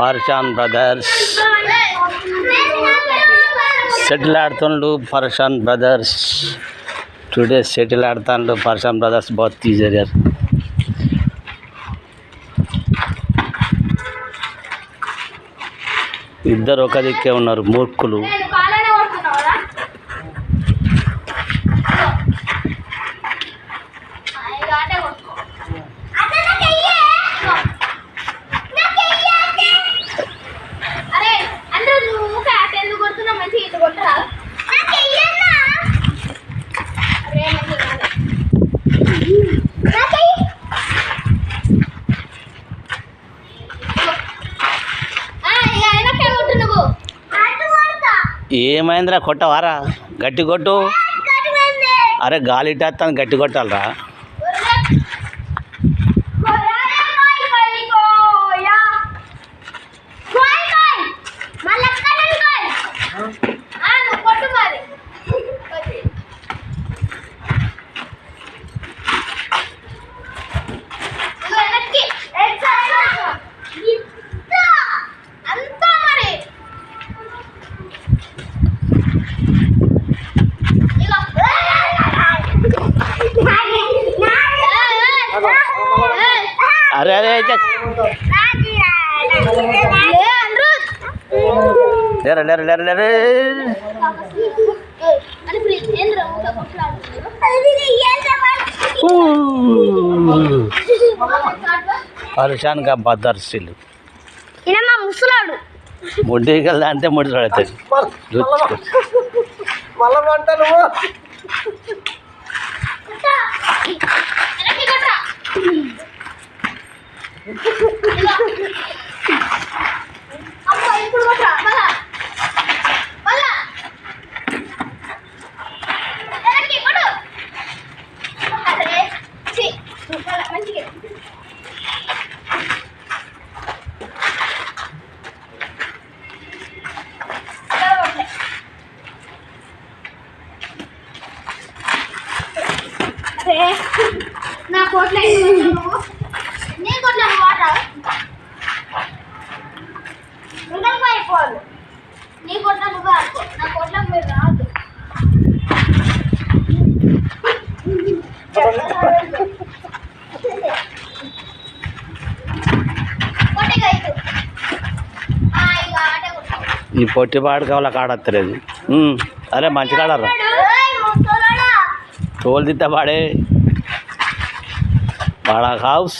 పర్షాన్ brothers. Settle ఆడుతుండు పర్షాన్ brothers. Today settle ఆడుతుండు పర్షాన్ brothers బహుత్ తీజర్ ఇద్దరు ఒక దిక్కే ఉన్నారు మూర్ఖులు. ఏమైందిరా కొట్టవారా? గట్టి కొట్టు అరే గాలి ఇట్టేస్తాను గట్టి కొట్టాలరా లేరా లేరా లేరా లేరా పరేషాన్ కా బదర్శీలు ముసలాడు ముడ్డికల్ అంటే ముడి పడుతుంది మళ్ళా పంట నువ్వు అమ్మ ఇప్పుడు కొట్టరా మళ్ళా మళ్ళా వెనక్కి కొట్టు అరే ఛీ మళ్ళా మంచిగా అలా కొట్టలే. అరే నా కోట్ల నువ్వు నీ కోట్ల నువ్వు ఆట నీ కోట్ల నువ్వు ఆడుకో. నా కోట్ల మీరు రాదు. ఈ పొట్టి పాడు కావాల కాడత్తలేదు. అరే మంచి కాడరా ఏయ్, ముసలోడా. తోలు దిత్త పాడే. వాడా హౌస్